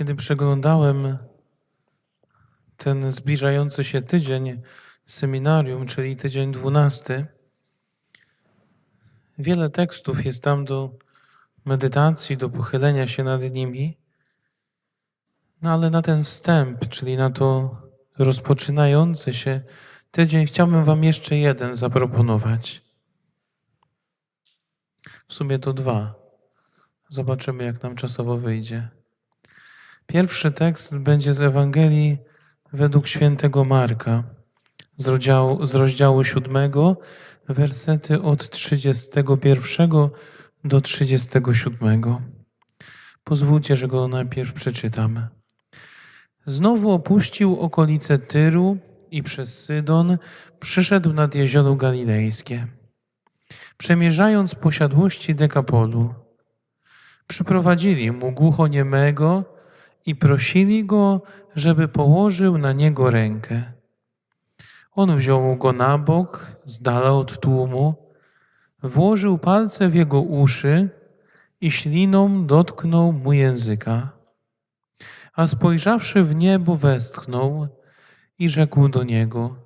Kiedy przeglądałem ten zbliżający się tydzień seminarium, czyli tydzień dwunasty, wiele tekstów jest tam do medytacji, do pochylenia się nad nimi, no ale na ten wstęp, czyli na to rozpoczynający się tydzień, chciałbym Wam jeszcze jeden zaproponować. W sumie to dwa. Zobaczymy, jak nam czasowo wyjdzie. Pierwszy tekst będzie z Ewangelii według świętego Marka, z rozdziału, z rozdziału 7, wersety od 31 do 37. Pozwólcie, że go najpierw przeczytam. Znowu opuścił okolice Tyru i przez Sydon przyszedł nad jezioro galilejskie. Przemierzając posiadłości Dekapolu, przyprowadzili mu głuchoniemego i prosili go, żeby położył na niego rękę. On wziął go na bok, z dala od tłumu, włożył palce w jego uszy i śliną dotknął mu języka. A spojrzawszy w niebo, westchnął i rzekł do niego: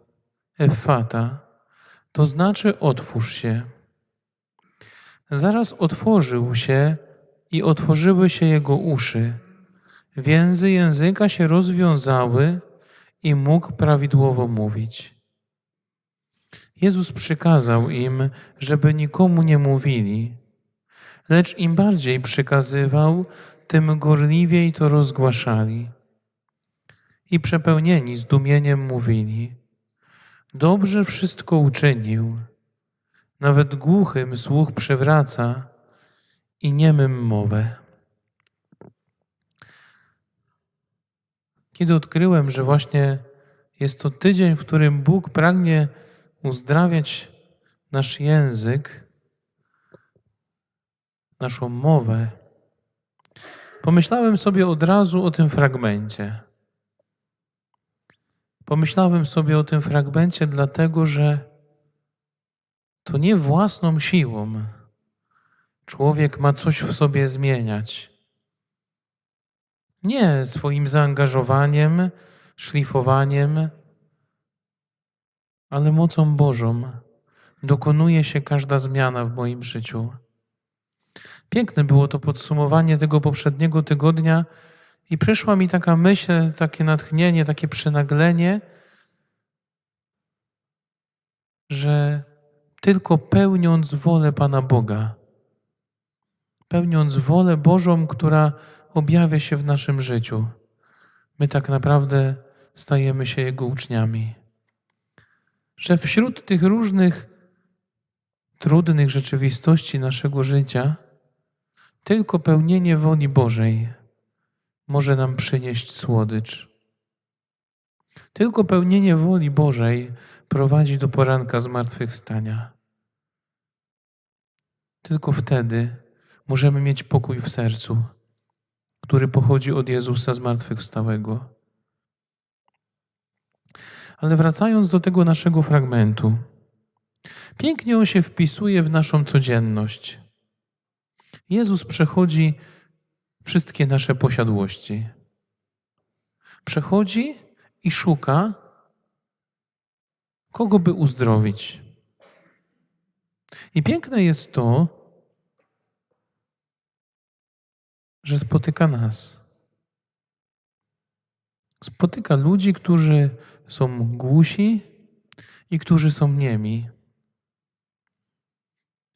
Effata, to znaczy otwórz się. Zaraz otworzył się i otworzyły się jego uszy. Więzy języka się rozwiązały i mógł prawidłowo mówić. Jezus przykazał im, żeby nikomu nie mówili, lecz im bardziej przykazywał, tym gorliwiej to rozgłaszali. I przepełnieni zdumieniem mówili: Dobrze wszystko uczynił. Nawet głuchym słuch przywraca i niemym mowę. Kiedy odkryłem, że właśnie jest to tydzień, w którym Bóg pragnie uzdrawiać nasz język, naszą mowę, pomyślałem sobie od razu o tym fragmencie. Pomyślałem sobie o tym fragmencie, dlatego że to nie własną siłą człowiek ma coś w sobie zmieniać. Nie swoim zaangażowaniem, szlifowaniem, ale mocą Bożą dokonuje się każda zmiana w moim życiu. Piękne było to podsumowanie tego poprzedniego tygodnia i przyszła mi taka myśl, takie natchnienie, takie przynaglenie, że tylko pełniąc wolę Pana Boga, pełniąc wolę Bożą, która objawia się w naszym życiu, my tak naprawdę stajemy się Jego uczniami. Że wśród tych różnych trudnych rzeczywistości naszego życia, tylko pełnienie woli Bożej może nam przynieść słodycz. Tylko pełnienie woli Bożej prowadzi do poranka zmartwychwstania. Tylko wtedy możemy mieć pokój w sercu, który pochodzi od Jezusa zmartwychwstałego. Ale wracając do tego naszego fragmentu, pięknie on się wpisuje w naszą codzienność. Jezus przechodzi wszystkie nasze posiadłości. Przechodzi i szuka, kogo by uzdrowić. I piękne jest to, że spotyka nas. Spotyka ludzi, którzy są głusi i którzy są niemi.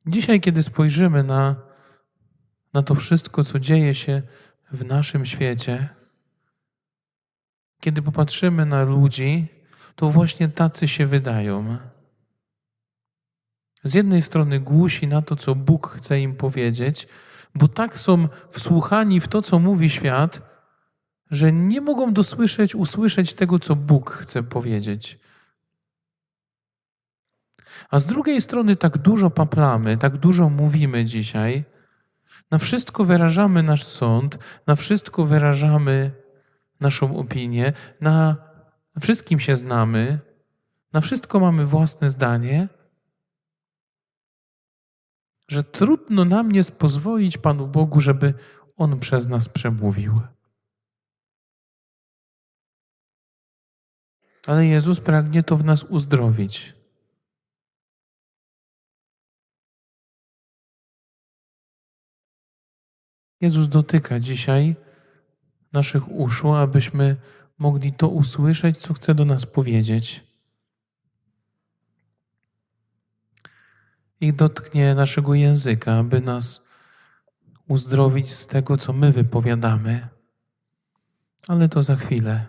Dzisiaj, kiedy spojrzymy na, na to wszystko, co dzieje się w naszym świecie, kiedy popatrzymy na ludzi, to właśnie tacy się wydają. Z jednej strony głusi na to, co Bóg chce im powiedzieć, bo tak są wsłuchani w to, co mówi świat, że nie mogą dosłyszeć, usłyszeć tego, co Bóg chce powiedzieć. A z drugiej strony tak dużo paplamy, tak dużo mówimy dzisiaj, na wszystko wyrażamy nasz sąd, na wszystko wyrażamy naszą opinię, na wszystkim się znamy, na wszystko mamy własne zdanie, że trudno nam jest pozwolić Panu Bogu, żeby On przez nas przemówił. Ale Jezus pragnie to w nas uzdrowić. Jezus dotyka dzisiaj naszych uszu, abyśmy mogli to usłyszeć, co chce do nas powiedzieć. I dotknie naszego języka, aby nas uzdrowić z tego, co my wypowiadamy. Ale to za chwilę.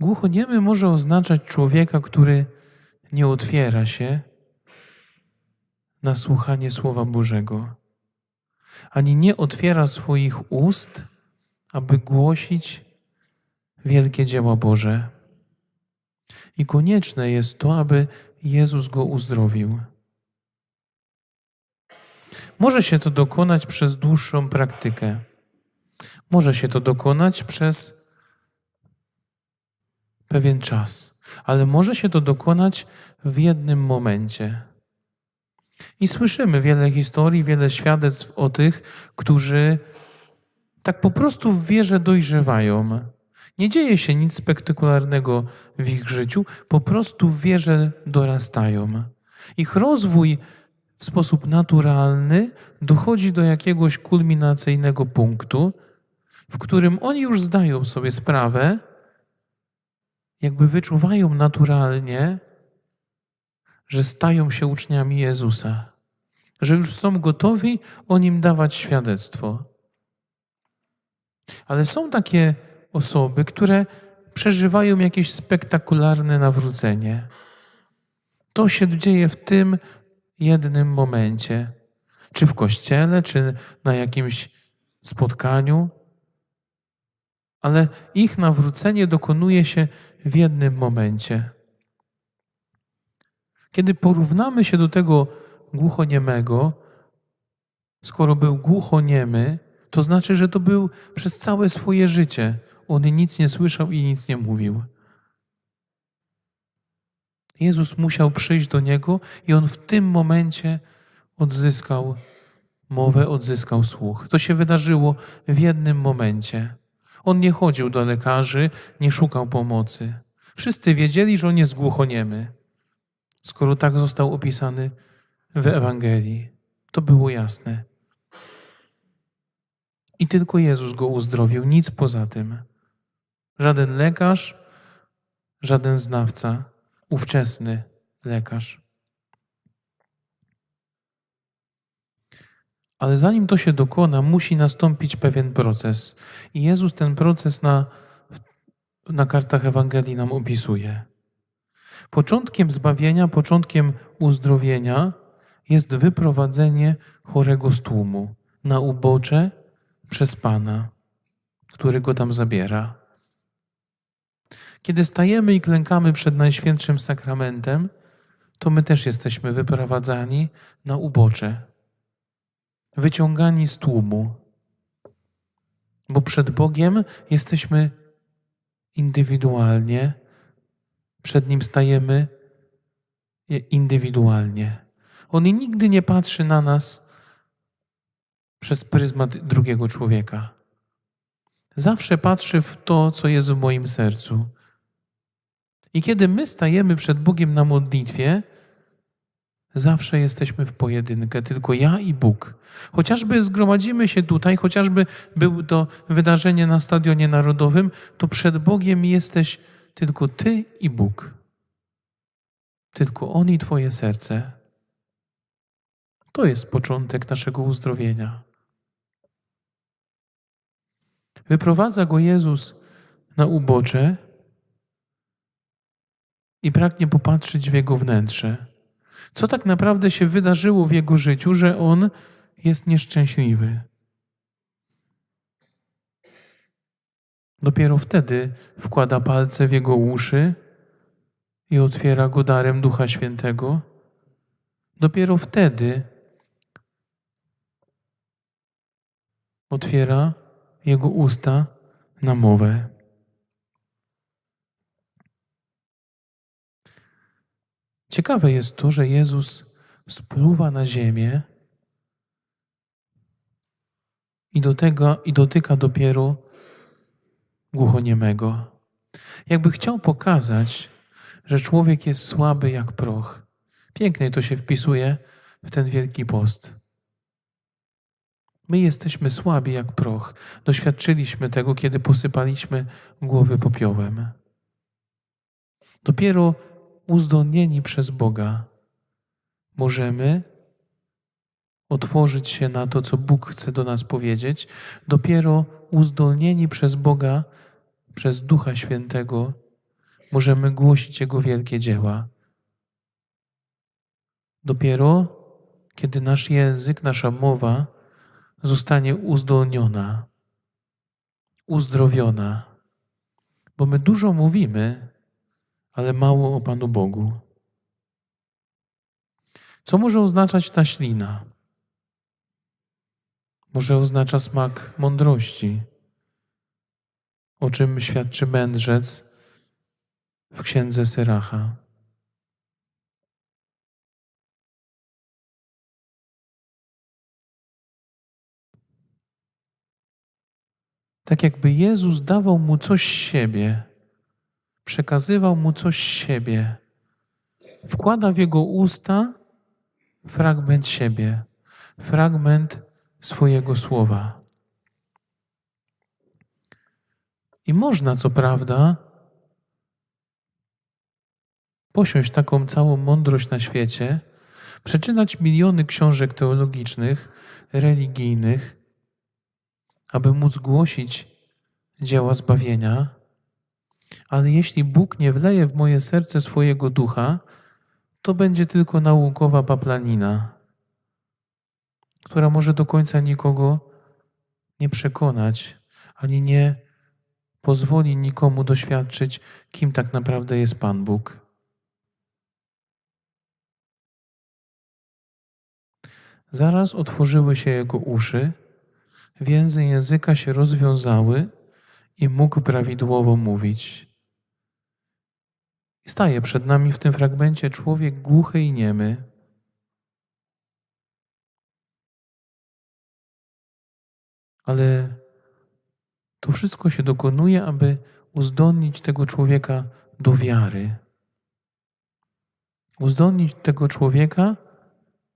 Głuchoniemy może oznaczać człowieka, który nie otwiera się na słuchanie Słowa Bożego, ani nie otwiera swoich ust, aby głosić wielkie dzieła Boże. I konieczne jest to, aby Jezus go uzdrowił. Może się to dokonać przez dłuższą praktykę. Może się to dokonać przez pewien czas, ale może się to dokonać w jednym momencie. I słyszymy wiele historii, wiele świadectw o tych, którzy tak po prostu w wierze dojrzewają. Nie dzieje się nic spektakularnego w ich życiu, po prostu w wierze dorastają. Ich rozwój w sposób naturalny dochodzi do jakiegoś kulminacyjnego punktu, w którym oni już zdają sobie sprawę, jakby wyczuwają naturalnie, że stają się uczniami Jezusa, że już są gotowi o nim dawać świadectwo. Ale są takie osoby, które przeżywają jakieś spektakularne nawrócenie. To się dzieje w tym jednym momencie, czy w kościele, czy na jakimś spotkaniu, ale ich nawrócenie dokonuje się w jednym momencie. Kiedy porównamy się do tego głuchoniemego, skoro był głuchoniemy, to znaczy, że to był przez całe swoje życie. On nic nie słyszał i nic nie mówił. Jezus musiał przyjść do niego i on w tym momencie odzyskał mowę, odzyskał słuch. To się wydarzyło w jednym momencie. On nie chodził do lekarzy, nie szukał pomocy. Wszyscy wiedzieli, że on jest głuchoniemy skoro tak został opisany w Ewangelii. To było jasne. I tylko Jezus go uzdrowił, nic poza tym. Żaden lekarz, żaden znawca, ówczesny lekarz. Ale zanim to się dokona, musi nastąpić pewien proces. I Jezus ten proces na, na kartach Ewangelii nam opisuje. Początkiem zbawienia, początkiem uzdrowienia jest wyprowadzenie chorego z tłumu na ubocze przez Pana, który go tam zabiera. Kiedy stajemy i klękamy przed Najświętszym Sakramentem, to my też jesteśmy wyprowadzani na ubocze, wyciągani z tłumu, bo przed Bogiem jesteśmy indywidualnie przed Nim stajemy indywidualnie. On nigdy nie patrzy na nas przez pryzmat drugiego człowieka. Zawsze patrzy w to, co jest w moim sercu. I kiedy my stajemy przed Bogiem na modlitwie, zawsze jesteśmy w pojedynkę, tylko ja i Bóg. Chociażby zgromadzimy się tutaj, chociażby był to wydarzenie na Stadionie Narodowym, to przed Bogiem jesteś tylko Ty i Bóg. Tylko On i Twoje serce. To jest początek naszego uzdrowienia. Wyprowadza go Jezus na ubocze i pragnie popatrzeć w jego wnętrze. Co tak naprawdę się wydarzyło w jego życiu, że on jest nieszczęśliwy? Dopiero wtedy wkłada palce w jego uszy i otwiera go darem Ducha Świętego. Dopiero wtedy otwiera jego usta na mowę. Ciekawe jest to, że Jezus spluwa na ziemię i, do tego, i dotyka dopiero głuchoniemego. Jakby chciał pokazać, że człowiek jest słaby jak proch. Pięknie to się wpisuje w ten wielki post. My jesteśmy słabi jak proch. Doświadczyliśmy tego, kiedy posypaliśmy głowy popiołem. Dopiero uzdolnieni przez Boga możemy otworzyć się na to, co Bóg chce do nas powiedzieć. Dopiero uzdolnieni przez Boga, przez Ducha Świętego, możemy głosić Jego wielkie dzieła. Dopiero kiedy nasz język, nasza mowa zostanie uzdolniona, uzdrowiona, bo my dużo mówimy, ale mało o Panu Bogu. Co może oznaczać ta ślina? Może oznacza smak mądrości, o czym świadczy mędrzec w księdze Syracha. Tak jakby Jezus dawał mu coś siebie, przekazywał mu coś siebie, wkłada w jego usta fragment siebie, fragment swojego słowa. I można, co prawda, posiąść taką całą mądrość na świecie, przeczytać miliony książek teologicznych, religijnych, aby móc głosić dzieła zbawienia, ale jeśli Bóg nie wleje w moje serce swojego ducha, to będzie tylko naukowa paplanina, która może do końca nikogo nie przekonać, ani nie pozwoli nikomu doświadczyć, kim tak naprawdę jest Pan Bóg. Zaraz otworzyły się jego uszy, więzy języka się rozwiązały i mógł prawidłowo mówić. Staje przed nami w tym fragmencie człowiek głuchy i niemy. Ale to wszystko się dokonuje, aby uzdolnić tego człowieka do wiary. Uzdolnić tego człowieka,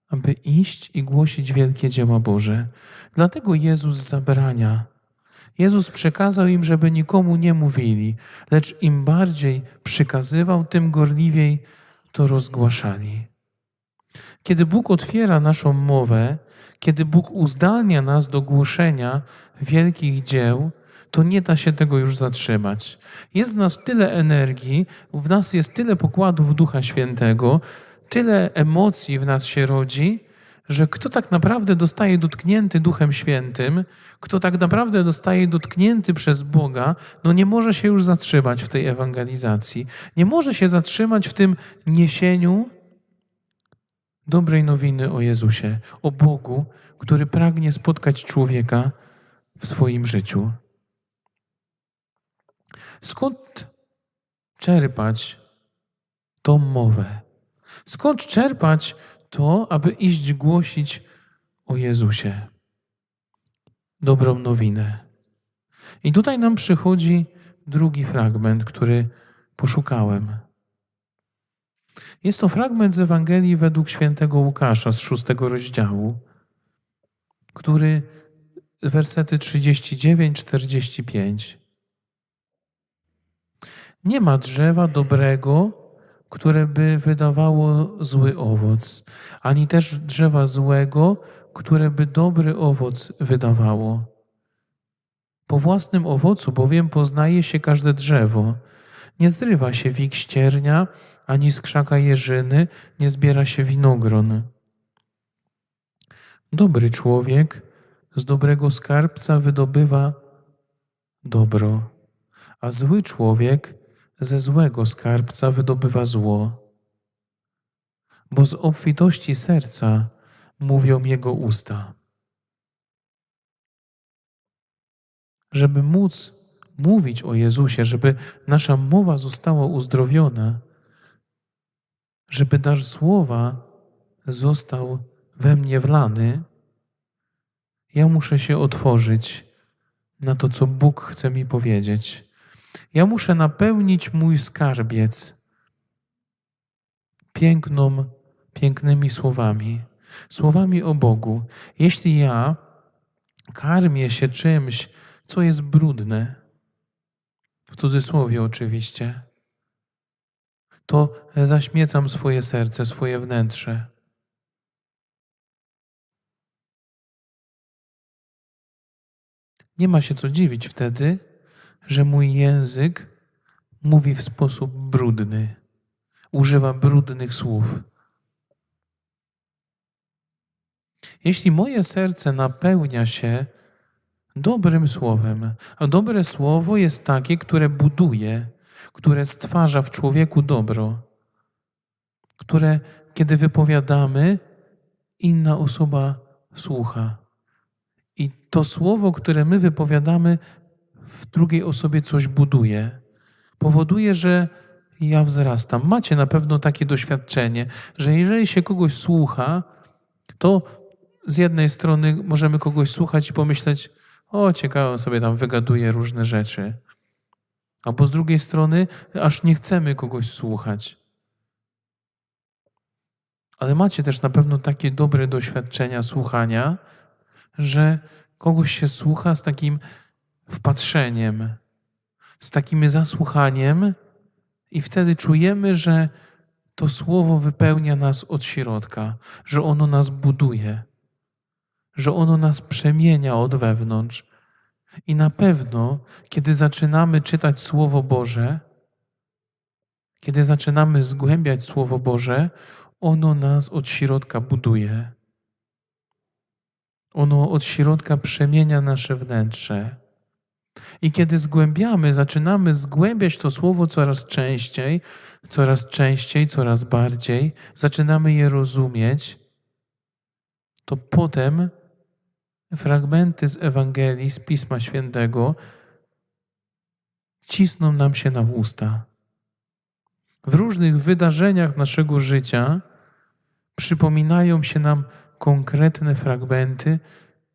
aby iść i głosić wielkie dzieła Boże. Dlatego Jezus zabrania. Jezus przekazał im, żeby nikomu nie mówili, lecz im bardziej przykazywał, tym gorliwiej to rozgłaszali. Kiedy Bóg otwiera naszą mowę, kiedy Bóg uzdalnia nas do głoszenia wielkich dzieł, to nie da się tego już zatrzymać. Jest w nas tyle energii, w nas jest tyle pokładów Ducha Świętego, tyle emocji w nas się rodzi, że kto tak naprawdę dostaje dotknięty Duchem Świętym, kto tak naprawdę dostaje dotknięty przez Boga, no nie może się już zatrzymać w tej ewangelizacji. Nie może się zatrzymać w tym niesieniu dobrej nowiny o Jezusie, o Bogu, który pragnie spotkać człowieka w swoim życiu. Skąd czerpać tą mowę? Skąd czerpać to, aby iść głosić o Jezusie? Dobrą nowinę. I tutaj nam przychodzi drugi fragment, który poszukałem. Jest to fragment z Ewangelii według świętego Łukasza z szóstego rozdziału, który wersety 39-45. Nie ma drzewa dobrego, które by wydawało zły owoc, ani też drzewa złego, które by dobry owoc wydawało. Po własnym owocu bowiem poznaje się każde drzewo. Nie zrywa się wik ściernia, ani z krzaka jeżyny nie zbiera się winogron. Dobry człowiek z dobrego skarbca wydobywa dobro, a zły człowiek ze złego skarbca wydobywa zło. Bo z obfitości serca mówią jego usta. Żeby móc mówić o Jezusie, żeby nasza mowa została uzdrowiona, żeby nasz słowa został we mnie wlany, ja muszę się otworzyć na to, co Bóg chce mi powiedzieć. Ja muszę napełnić mój skarbiec piękną, pięknymi słowami, słowami o Bogu. Jeśli ja karmię się czymś, co jest brudne, w cudzysłowie oczywiście, to zaśmiecam swoje serce, swoje wnętrze. Nie ma się co dziwić wtedy, że mój język mówi w sposób brudny, używa brudnych słów. Jeśli moje serce napełnia się dobrym słowem, a dobre słowo jest takie, które buduje, które stwarza w człowieku dobro, które kiedy wypowiadamy, inna osoba słucha. I to słowo, które my wypowiadamy, w drugiej osobie coś buduje. Powoduje, że ja wzrastam. Macie na pewno takie doświadczenie, że jeżeli się kogoś słucha, to z jednej strony możemy kogoś słuchać i pomyśleć, o, ciekawe, sobie tam wygaduje różne rzeczy. Albo z drugiej strony, aż nie chcemy kogoś słuchać. Ale macie też na pewno takie dobre doświadczenia słuchania, że kogoś się słucha z takim wpatrzeniem, z takim zasłuchaniem, i wtedy czujemy, że to słowo wypełnia nas od środka, że ono nas buduje, że ono nas przemienia od wewnątrz. I na pewno, kiedy zaczynamy czytać Słowo Boże, kiedy zaczynamy zgłębiać Słowo Boże, ono nas od środka buduje. Ono od środka przemienia nasze wnętrze. I kiedy zgłębiamy, zaczynamy zgłębiać to słowo coraz częściej, coraz częściej, coraz bardziej, zaczynamy je rozumieć, to potem fragmenty z Ewangelii, z Pisma Świętego cisną nam się na usta. W różnych wydarzeniach naszego życia przypominają się nam konkretne fragmenty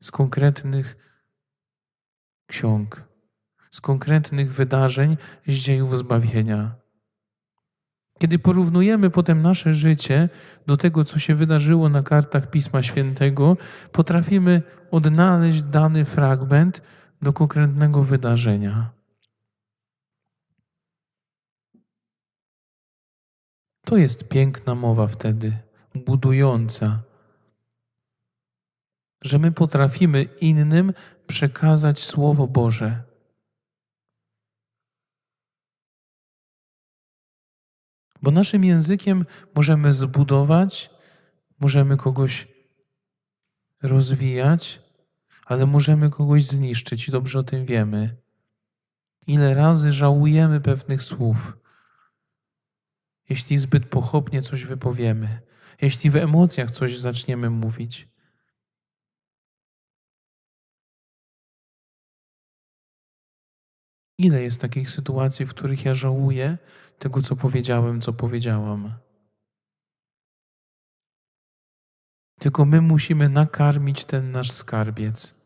z konkretnych ksiąg, z konkretnych wydarzeń z dziejów zbawienia. Kiedy porównujemy potem nasze życie do tego, co się wydarzyło na kartach Pisma Świętego, potrafimy odnaleźć dany fragment do konkretnego wydarzenia. To jest piękna mowa wtedy, budująca, że my potrafimy innym przekazać Słowo Boże. Bo naszym językiem możemy zbudować, możemy kogoś rozwijać, ale możemy kogoś zniszczyć i dobrze o tym wiemy. Ile razy żałujemy pewnych słów, jeśli zbyt pochopnie coś wypowiemy, jeśli w emocjach coś zaczniemy mówić. Ile jest takich sytuacji, w których ja żałuję tego, co powiedziałem, co powiedziałam? Tylko my musimy nakarmić ten nasz skarbiec.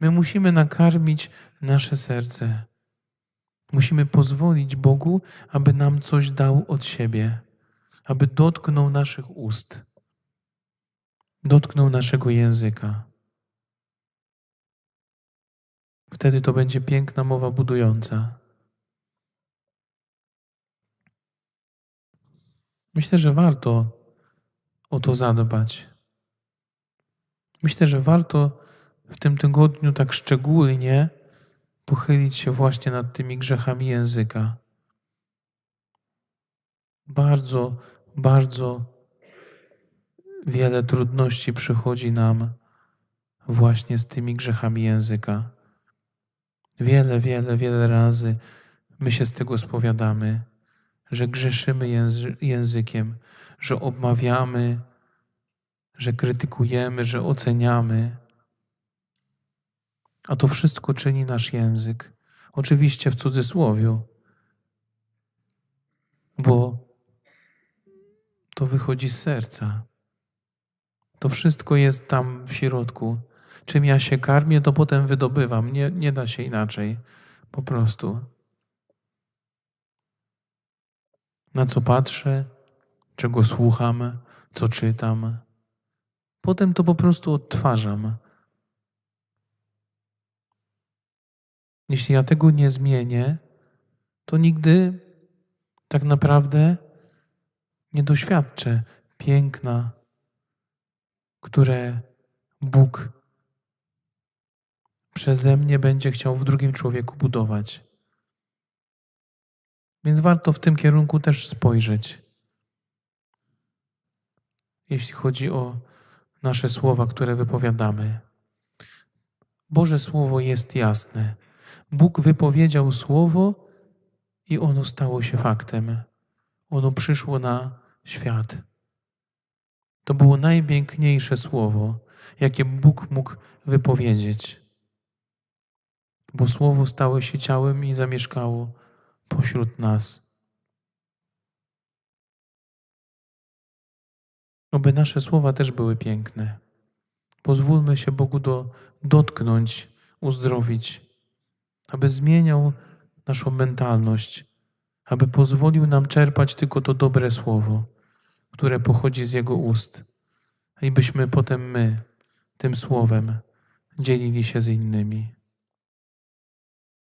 My musimy nakarmić nasze serce. Musimy pozwolić Bogu, aby nam coś dał od siebie, aby dotknął naszych ust, dotknął naszego języka. Wtedy to będzie piękna mowa budująca. Myślę, że warto o to zadbać. Myślę, że warto w tym tygodniu tak szczególnie pochylić się właśnie nad tymi grzechami języka. Bardzo, bardzo wiele trudności przychodzi nam właśnie z tymi grzechami języka. Wiele, wiele, wiele razy my się z tego spowiadamy, że grzeszymy języ językiem, że obmawiamy, że krytykujemy, że oceniamy. A to wszystko czyni nasz język. Oczywiście w cudzysłowiu, bo to wychodzi z serca. To wszystko jest tam w środku. Czym ja się karmię, to potem wydobywam. Nie, nie da się inaczej. Po prostu. na co patrzę, czego słucham, co czytam. Potem to po prostu odtwarzam. Jeśli ja tego nie zmienię, to nigdy tak naprawdę nie doświadczę piękna, które Bóg przeze mnie będzie chciał w drugim człowieku budować. Więc warto w tym kierunku też spojrzeć. Jeśli chodzi o nasze słowa, które wypowiadamy. Boże Słowo jest jasne. Bóg wypowiedział Słowo i ono stało się faktem. Ono przyszło na świat. To było najpiękniejsze Słowo, jakie Bóg mógł wypowiedzieć. Bo Słowo stało się ciałem i zamieszkało pośród nas. Oby nasze słowa też były piękne. Pozwólmy się Bogu do, dotknąć, uzdrowić, aby zmieniał naszą mentalność, aby pozwolił nam czerpać tylko to dobre słowo, które pochodzi z Jego ust, i byśmy potem my tym słowem dzielili się z innymi.